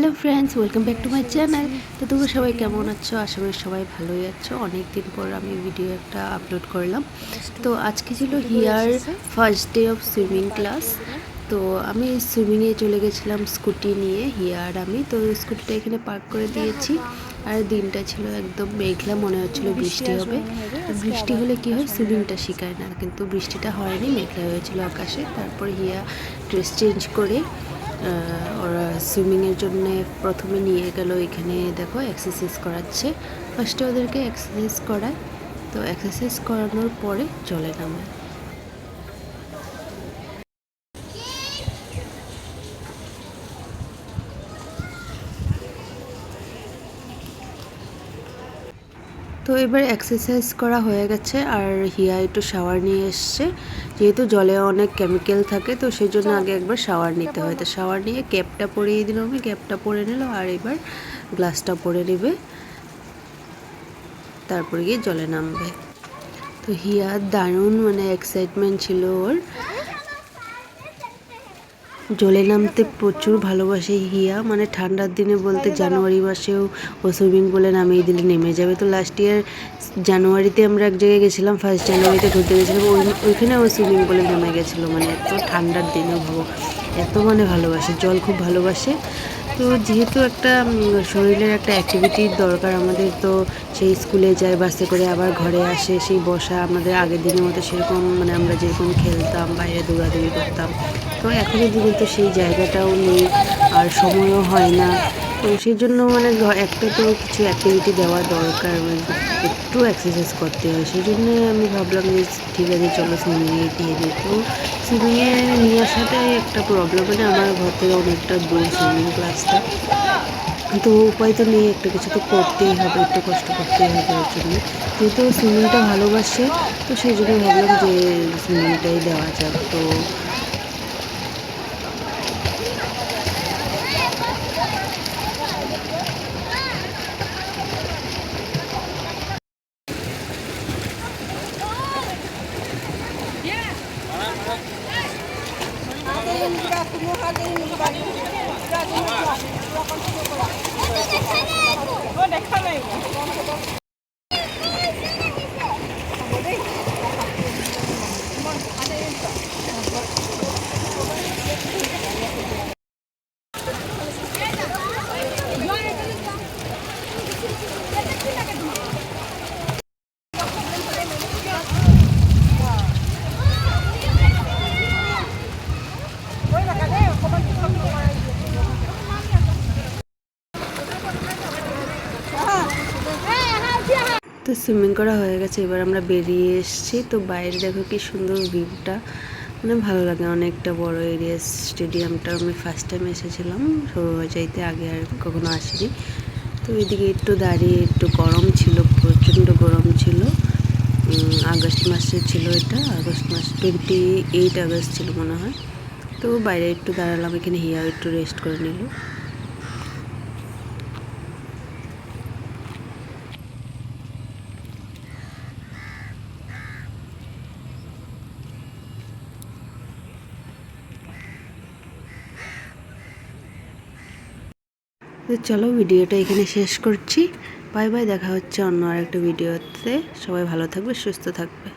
Hello friends welcome back to my channel তো তোমরা সবাই কেমন আছো? আশা করি সবাই ভালোই আছো। অনেক দিন পর আমি ভিডিও একটা আপলোড করলাম। তো আজকে ছিল here first day of swimming class তো আমি সুইমিংয়ে চলে গেছিলাম স্কুটি নিয়ে হিয়ার আমি। তো স্কুটিটা এখানে পার্ক করে দিয়েছি। আর দিনটা ছিল একদম মেঘলা, মনে হচ্ছিল বৃষ্টি হবে। বৃষ্টি হলে কি হয়? সুইমিংটা শেখায় না। কিন্তু বৃষ্টিটা হয়নি, মেঘলা হয়েছিল আকাশে। তারপর হিয়া ড্রেস চেঞ্জ করে ওরা সুইমিংয়ের জন্য প্রথমে নিয়ে গেল এখানে দেখো এক্সারসাইজ করাচ্ছে। ফার্স্টে ওদেরকে এক্সারসাইজ করায়। তো এক্সারসাইজ করানোর পরে জলে নামায়। তো এবার এক্সারসাইজ করা হয়ে গেছে আর হিয়া একটু শাওয়ার নিয়ে এসছে। যেহেতু জলে অনেক কেমিক্যাল থাকে, তো সেই জন্য আগে একবার শাওয়ার নিতে হয়। তো শাওয়ার নিয়ে ক্যাপটা পরিয়ে দিল আমি ক্যাপটা পরে নিল আর এবার গ্লাসটা পরে নেবে। তারপরে গিয়ে জলে নামবে। তো হিয়া দারুণ মানে এক্সাইটমেন্ট ছিল ওর। জলে নামতে প্রচুর ভালোবাসে হিয়া। মানে ঠান্ডার দিনে বলতে জানুয়ারি মাসেও ও সুইমিং পুলে নামিয়ে দিলে নেমে যাবে। তো লাস্ট ইয়ার জানুয়ারিতে আমরা এক জায়গায় গেছিলাম ফার্স্ট জানুয়ারিতে ঘুরতে গেছিলাম। ওই- ওইখানে ও সুইমিং পুলে নেমে গেছিল। মানে এত ঠান্ডার দিনে ভাবো, এত মানে ভালোবাসে, জল খুব ভালোবাসে। তো যেহেতু একটা শরীরের একটা অ্যাক্টিভিটির দরকার আমাদের, তো সেই স্কুলে যায় বাসে করে আবার ঘরে আসে, সেই বসা আমাদের আগের দিনের মতো সেরকম মানে আমরা যেরকম খেলতাম, বাইরে দৌড়াদৌড়ি করতাম। তো এখনের দিনে তো সেই জায়গাটাও নেই, আর সময়ও হয় না। তো সেই জন্য মানে একটা তো কিছু অ্যাক্টিভিটি দেওয়া দরকার মানে একটু এক্সারসাইজ করতে হয়। সেই জন্য আমি ভাবলাম যে ঠিক আছে, চলো সুইমিংয়ে দিয়ে দিই তো সুইমিংয়ে নিয়ে আসাটাই একটা প্রবলেম মানে আমার ঘর থেকে অনেকটা দূর সুইমিং ক্লাসটা তো উপায় তো নেই, একটা কিছু তো করতেই হবে, একটু কষ্ট করতেই হবে ওর জন্য। যেহেতু সুইমিংটা ভালোবাসে, তো সেই জন্য ভাবলাম যে সুইমিংটাই দেওয়া যাক। তো দেখা নাই তো সুইমিং করা হয়ে গেছে, এবার আমরা বেরিয়ে এসেছি। তো বাইরে দেখো কি সুন্দর ভিউটা মানে ভালো লাগে, অনেকটা বড় এরিয়া স্টেডিয়ামটা আমি ফার্স্ট টাইম এসেছিলাম। সরু যাইতে আগে আর কখনো আসিনি। তো এদিকে একটু দাঁড়িয়ে একটু গরম ছিল, প্রচণ্ড গরম ছিল। আগস্ট মাসে ছিল এটা, আগস্ট মাস টোয়েন্টি এইট আগস্ট ছিল মনে হয়। তো বাইরে একটু দাঁড়ালাম, এখানে হিয়া একটু রেস্ট করে নিল। তো চলো ভিডিওটা এখানে শেষ করছি। বাই বাই, দেখা হচ্ছে অন্য আরেকটা ভিডিওতে। সবাই ভালো থাকবে, সুস্থ থাকবে।